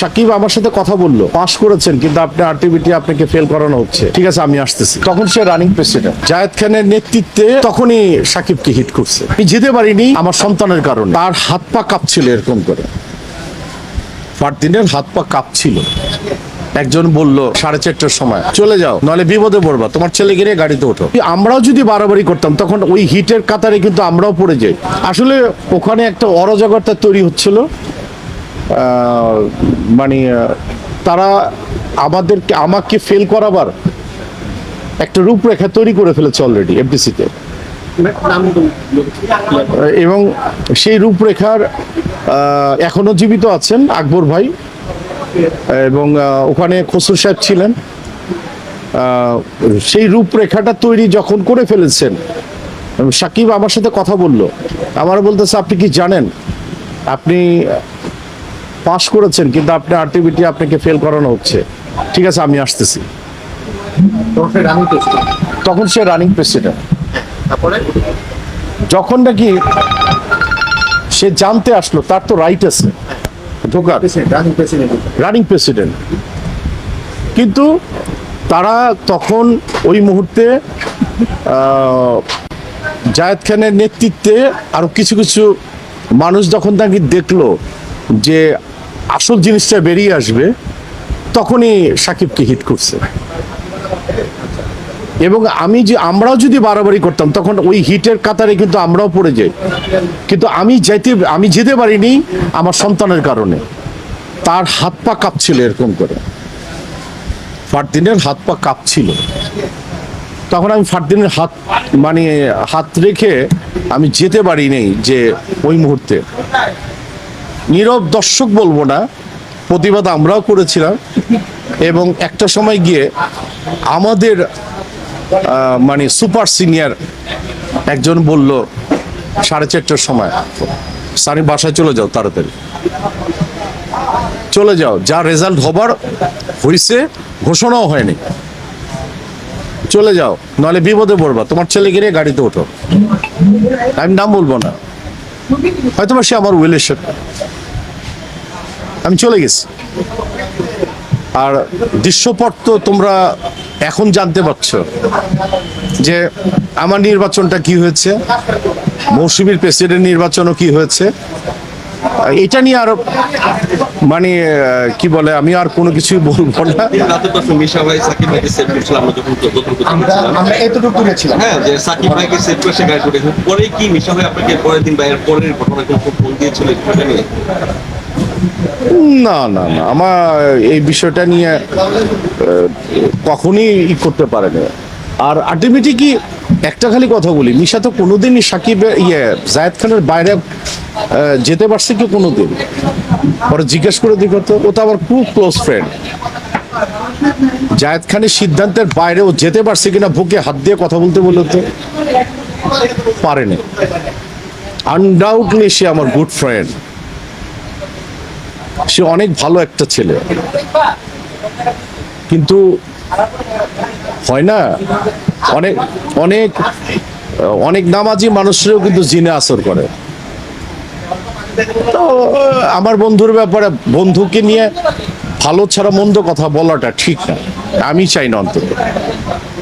সাকিব আমার সাথে কথা বলল। পাস করেছেন, কিন্তু আপনি আরটিবিটি আপনাকে ফেল করানো হচ্ছে। ঠিক আছে, আমি আসতেছি। তখন সে রানিং প্রেসিডেন্ট জায়েদ খানের নেতৃত্বে তখনই সাকিবকে হিট করছে। আমি যেতে পারিনি আমার সন্তানের কারণে। তার হাত পা কাঁপছিল এরকম করে। ফারদিনের হাত পা কাঁপছিল। একজন বলল, সাড়ে চারটার সময়, চলে যাও নলে বিপদে পড়বা, তোমার ছেলে গিয়ে গাড়িতে ওঠো। আমরাও যদি বাড়াবাড়ি করতাম, তখন ওই হিটের কাতারে কিন্তু আমরাও পড়ে যাই। আসলে ওখানে একটা অরাজকতা তৈরি হচ্ছিল। মানে তারা আমাদেরকে, আমাকে ফেল করাবার একটা রূপরেখা তৈরি করে ফেলেছে অলরেডি এফডিসিতে এবং সেই রূপরেখার এখনও জীবিত আছেন আকবর ভাই, এবং ওখানে খসরু সাহেব ছিলেন। সেই রূপরেখাটা তৈরি যখন করে ফেলেছেন, সাকিব আমার সাথে কথা বলল। আমার বলতেছে, আপনি কি জানেন, আপনি পাশ করেছেন কিন্তু আপনি আরটিবিটি আপনাকে ফেল করানো হচ্ছে। ঠিক আছে আমি আসতেছি। তখন সে রানিং প্রেসিডেন্ট তারপরে? যখন নাকি সে জানতে আসলো তার তো রাইট আছে। ঢোকার রানিং প্রেসিডেন্ট রানিং প্রেসিডেন্ট কিন্তু তারা তখন ওই মুহূর্তে জায়েদ খানের নেতৃত্বে আরও কিছু কিছু মানুষ যখন তাকে দেখল যে আসল জিনিসটা বেরিয়ে আসবে তখনই সাকিবকে হিট করছে। এবং আমি যে আমরাও যদি বাড়াবাড়ি করতাম, তখন ওই হিটের কাতারে কিন্তু আমরাও পড়ে যাই। কিন্তু আমি যাইতে, আমি যেতে পারিনি আমার সন্তানের কারণে। তার হাত পা কাঁপছিল এরকম করে। ফারদিনের হাত পা কাঁপছিল। তখন আমি ফারদিনের হাত মানে হাত রেখে আমি যেতে পারি নেই যে ওই মুহূর্তে। নীরব দর্শক বলব না, প্রতিবাদ আমরাও করেছিলাম। এবং একটা সময় গিয়ে আমাদের মানে সুপার সিনিয়র একজন বলল, সাড়ে চারটার সময়, সানি বাসায় চলে যাও তাড়াতাড়ি। চলে যাও, যা রেজাল্ট হবার হয়েছে ঘোষণাও হয়নি। চলে যাও, নাহলে বিপদে পড়বা, তোমার ছেলে গিয়ে গাড়িতে ওঠো। আমি নাম বলব না। হয়তো সে আমার রিলেশন আমি চলে গেছি। আর দৃশ্যপট তো তোমরা এখন জানতে পারছ যে আমার নির্বাচনটা কি হয়েছে মৌসুমীর প্রেসিডেন্ট নির্বাচনও কি হয়েছে। এটা নিয়ে আর মানে কি বলে আমি আর কোনো কিছুই বলব না। আমরা এতটুকু তুলেছিলাম। হ্যাঁ যে সাকিব ভাইকে সেভ করে সে গাড়ি পরে কি মিশা ভাই আপনাকে পরের দিন পরের ঘটনা ফোন দিয়েছিল না না না। আমার এই বিষয়টা নিয়ে কখনই ই করতে পারে না আর আলটিমেটলি কি, একটা খালি কথা বলি মিশা তো কোনোদিনই সাকিব ইয়ে জায়েদ খানের বাইরে যেতে পারছে কি কোনোদিন? পরে জিজ্ঞেস করে দিক তো, ও তো আমার খুব ক্লোজ ফ্রেন্ড জায়েদ খানের সিদ্ধান্তের বাইরে ও যেতে পারছে কিনা, বুকে হাত দিয়ে কথা বলতে বলল তো, পারেনি। আনডাউটলি সে আমার গুড ফ্রেন্ড সে অনেক ভালো একটা ছেলে। কিন্তু হয় না? অনেক অনেক অনেক নামাজি মানুষেরও কিন্তু জিনে আসর করে। তো, আমার বন্ধুর ব্যাপারে বন্ধুকে নিয়ে ভালো ছাড়া মন্দ কথা বলাটা ঠিক না। আমি চাই না অন্তত।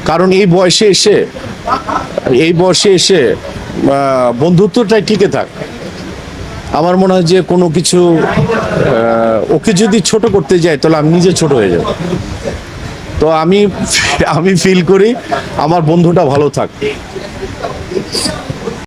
কারণ এই বয়সে এসে, এই বয়সে এসে বন্ধুত্বটাই টিকে থাক। আমার মনে হয় যে কোনো কিছু ওকে যদি ছোট করতে যায় তাহলে আমি নিজে ছোট হয়ে যাব। তো আমি আমি ফিল করি, আমার বন্ধুটা ভালো থাক।